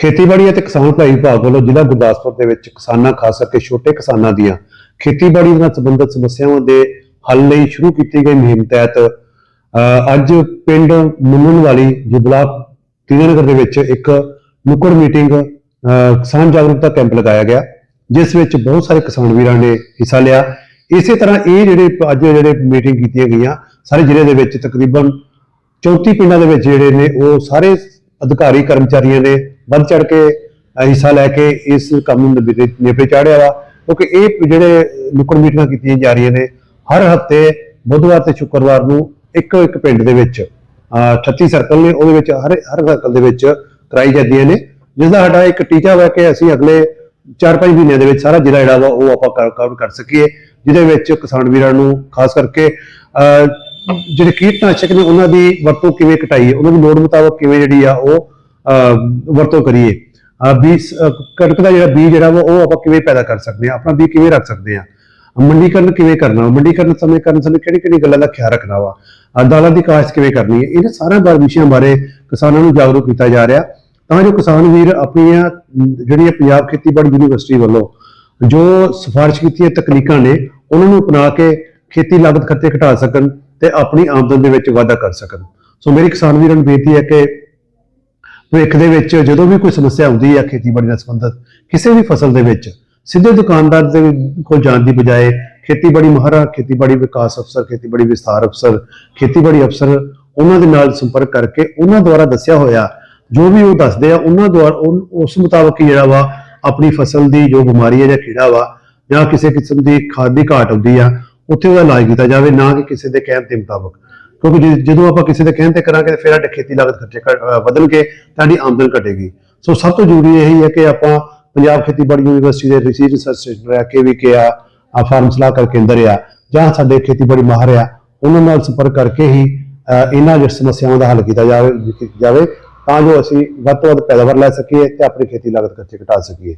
ਖੇਤੀਬਾੜੀ ਅਤੇ ਕਿਸਾਨ ਭਲਾਈ ਵਿਭਾਗ ਵੱਲੋਂ ਜ਼ਿਲ੍ਹਾ ਗੁਰਦਾਸਪੁਰ ਦੇ ਵਿੱਚ ਕਿਸਾਨਾਂ, ਖਾਸ ਕਰਕੇ ਛੋਟੇ ਕਿਸਾਨਾਂ ਦੀਆਂ ਖੇਤੀਬਾੜੀ ਨਾਲ ਸੰਬੰਧਿਤ ਸਮੱਸਿਆਵਾਂ ਦੇ ਹੱਲ ਲਈ ਸ਼ੁਰੂ ਕੀਤੀ ਗਈ ਮੁਹਿੰਮ ਤਹਿਤ ਅੱਜ ਪਿੰਡ ਮੁੰਨਣ ਵਾਲੀ ਜਿਬਲਾ ਤੀਨਨਗਰ ਦੇ ਵਿੱਚ ਇੱਕ ਨੁੱਕੜ ਮੀਟਿੰਗ ਕਿਸਾਨ ਜਾਗਰੂਕਤਾ ਕੈਂਪ ਲਗਾਇਆ ਗਿਆ, ਜਿਸ ਵਿੱਚ ਬਹੁਤ ਸਾਰੇ ਕਿਸਾਨ ਵੀਰਾਂ ਨੇ ਹਿੱਸਾ ਲਿਆ। ਇਸੇ ਤਰ੍ਹਾਂ ਇਹ ਜਿਹੜੇ ਅੱਜ ਜਿਹੜੇ ਮੀਟਿੰਗ ਕੀਤੀਆਂ ਗਈਆਂ, ਸਾਰੇ ਜ਼ਿਲ੍ਹੇ ਦੇ ਵਿੱਚ ਤਕਰੀਬਨ 34 ਪਿੰਡਾਂ ਦੇ ਵਿੱਚ ਜਿਹੜੇ ਨੇ, ਉਹ ਸਾਰੇ ਅਧਿਕਾਰੀ, ਕਰਮਚਾਰੀਆਂ ਨੇ ਵੱਧ ਚੜ ਕੇ ਹਿੱਸਾ ਲੈ ਕੇ ਇਸ ਕੰਮ ਨੂੰ ਨਿਬੇੜੇ ਚਾੜਿਆ ਵਾ। ਕਿਉਂਕਿ ਇਹ ਜਿਹੜੇ ਨੁਕੜ ਮੀਟਿੰਗਾਂ ਕੀਤੀਆਂ ਜਾ ਰਹੀਆਂ ਨੇ ਹਰ ਹਫ਼ਤੇ ਬੁੱਧਵਾਰ ਤੇ ਸ਼ੁੱਕਰਵਾਰ ਨੂੰ ਇੱਕੋ ਇੱਕ ਪਿੰਡ ਦੇ ਵਿੱਚ ਅ, 38 ਸਰਕਲ ਨੇ ਉਹਦੇ ਵਿੱਚ ਹਰ ਹਰ ਸਰਕਲ ਦੇ ਵਿੱਚ ਕਰਾਈ ਜਾਂਦੀਆਂ ਨੇ। ਜਿਸ ਦਾ ਸਾਡਾ ਇੱਕ ਟੀਚਾ ਵਾ ਕਿ ਅਸੀਂ ਅਗਲੇ 4-5 ਮਹੀਨਿਆਂ ਦੇ ਵਿੱਚ ਸਾਰਾ ਜ਼ਿਲ੍ਹਾ ਜਿਹੜਾ ਵਾ ਉਹ ਆਪਾਂ ਕਰ- ਕਵਰ ਕਰ ਸਕੀਏ ਜਿਹਦੇ ਵਿੱਚ ਕਿਸਾਨ ਵੀਰਾਂ ਨੂੰ ਖਾਸ ਕਰਕੇ ਅ, ਜਿਹੜੇ ਕੀਟਨਾਸ਼ਕ ਨੇ ਉਹਨਾਂ ਦੀ ਵਰਤੋਂ ਕਿਵੇਂ ਘਟਾਈਏ ਉਹਨਾਂ ਦੀ ਲੋੜ ਮੁਤਾਬਕ ਕਿਵੇਂ ਜਿਹੜੀ ਆ ਉਹ ਵਰਤੋਂ ਕਰੀਏ। ਅ, ਬੀਜ ਕਣਕ ਦਾ ਜਿਹੜਾ ਬੀਜ ਜਿਹੜਾ ਵਾ ਉਹ ਆਪਾਂ ਕਿਵੇਂ ਪੈਦਾ ਕਰ ਸਕਦੇ ਆ ਆਪਣਾ ਬੀਜ ਕਿਵੇਂ ਰੱਖ ਸਕਦੇ ਆ ਮੰਡੀਕਰਨ ਕਿਵੇਂ ਕਰਨਾ? ਮੰਡੀਕਰਨ ਸਮੇਂ ਕਰਨ ਸਮੇਂ ਕਿਹੜੀ ਕਿਹੜੀ ਗੱਲਾਂ ਦਾ ਖਿਆਲ ਰੱਖਣਾ ਵਾ? ਅ, ਦਾਲਾਂ ਦੀ ਕਾਸ਼ਤ ਕਿਵੇਂ ਕਰਨੀ ਹੈ? ਇਹਨਾਂ ਸਾਰਿਆਂ ਬਾਰੇ ਵਿਸ਼ਿਆਂ ਬਾਰੇ ਕਿਸਾਨਾਂ ਨੂੰ ਜਾਗਰੂਕ ਕੀਤਾ ਜਾ ਰਿਹਾ। ਤਾਂ ਜੋ ਕਿਸਾਨ ਵੀਰ ਆਪਣੀਆਂ ਜਿਹੜੀਆਂ ਪੰਜਾਬ ਖੇਤੀਬਾੜੀ ਯੂਨੀਵਰਸਿਟੀ ਵੱਲੋਂ ਜੋ ਸਿਫਾਰਿਸ਼ ਕੀਤੀਆਂ ਤਕਨੀਕਾਂ ਨੇ ਉਹਨਾਂ ਨੂੰ ਅਪਣਾ ਕੇ ਖੇਤੀ ਲਾਗਤ ਖਰਚੇ ਘਟਾ ਸਕਣ ਤੇ ਆਪਣੀ ਆਮਦਨ ਦੇ ਵਿੱਚ ਵਾਧਾ ਕਰ ਸਕਣ। ਸੋ ਮੇਰੀ ਕਿਸਾਨ ਵੀਰਾਂ ਨੂੰ ਬੇਨਤੀ ਹੈ ਕਿ ਭਵਿੱਖ ਦੇ ਵਿੱਚ ਜਦੋਂ ਵੀ ਕੋਈ ਸਮੱਸਿਆ ਆਉਂਦੀ ਹੈ ਖੇਤੀਬਾੜੀ ਨਾਲ ਸੰਬੰਧਿਤ, ਕਿਸੇ ਵੀ ਫਸਲ ਦੇ ਵਿੱਚ, ਸਿੱਧੇ ਦੁਕਾਨਦਾਰ ਦੇ ਕੋਲ ਜਾਣ ਦੀ ਬਜਾਏ ਖੇਤੀਬਾੜੀ ਮਹਾਰਾ, ਖੇਤੀਬਾੜੀ ਵਿਕਾਸ ਅਫਸਰ, ਖੇਤੀਬਾੜੀ ਵਿਸਥਾਰ ਅਫਸਰ, ਖੇਤੀਬਾੜੀ ਅਫਸਰ ਉਹਨਾਂ ਦੇ ਨਾਲ ਸੰਪਰਕ ਕਰਕੇ ਉਹਨਾਂ ਦੁਆਰਾ ਦੱਸਿਆ ਹੋਇਆ, ਜੋ ਵੀ ਉਹ ਦੱਸਦੇ ਆ, ਉਹਨਾਂ ਦੁਆਰਾ ਉਸ ਮੁਤਾਬਕ ਹੀ ਜਿਹੜਾ ਵਾ ਆਪਣੀ ਫਸਲ ਦੀ ਜੋ ਬਿਮਾਰੀ ਹੈ ਜਾਂ ਕੀੜਾ ਵਾ, ਜਾਂ ਕਿਸੇ ਕਿਸਮ ਦੀ ਖਾਦ ਦੀ ਘਾਟ ਆਉਂਦੀ ਆ, ਉੱਥੇ ਉਹਦਾ ਇਲਾਜ ਕੀਤਾ ਜਾਵੇ, ਨਾ ਕਿ ਕਿਸੇ ਦੇ ਕਹਿਣ ਦੇ ਮੁਤਾਬਕ। ਕਿਉਂਕਿ ਜੇ- ਜਦੋਂ ਆਪਾਂ ਕਿਸੇ ਦੇ ਕਹਿਣ ਤੇ ਕਰਾਂਗੇ ਫਿਰ ਸਾਡੇ ਖੇਤੀ ਲਾਗਤ ਖਰਚੇ ਘੱਟ- ਅਹ ਵਧਣਗੇ ਸਾਡੀ ਆਮਦਨ ਘਟੇਗੀ। ਸੋ ਸਭ ਤੋਂ ਜ਼ਰੂਰੀ ਇਹੀ ਹੈ ਕਿ ਆਪਾਂ ਪੰਜਾਬ ਖੇਤੀਬਾੜੀ ਯੂਨੀਵਰਸਿਟੀ ਦੇ ਰਿਸਰਚ ਰਿਸਰਚ ਸੈਂਟਰ ਆ ਕੇ ਵੀ ਕਿ ਆ ਆ ਫਾਰਮ ਸਲਾਹਕਾਰ ਕੇਂਦਰ ਆ ਜਾਂ ਸਾਡੇ ਖੇਤੀਬਾੜੀ ਮਾਹਰ ਆ ਉਹਨਾਂ ਨਾਲ ਸੰਪਰਕ ਕਰਕੇ ਹੀ ਅਹ, ਇਹਨਾਂ ਜਿਹੜੀਆਂ ਸਮੱਸਿਆਵਾਂ ਦਾ ਹੱਲ ਕੀਤਾ ਜਾਵੇ ਜਾਵੇ ਤਾਂ ਜੋ ਅਸੀਂ ਵੱਧ ਤੋਂ ਵੱਧ ਪੈਦਾਵਾਰ ਲੈ ਸਕੀਏ ਤੇ ਆਪਣੀ ਖੇਤੀ ਲਾਗਤ ਖਰਚੇ ਘਟਾ ਸਕੀਏ।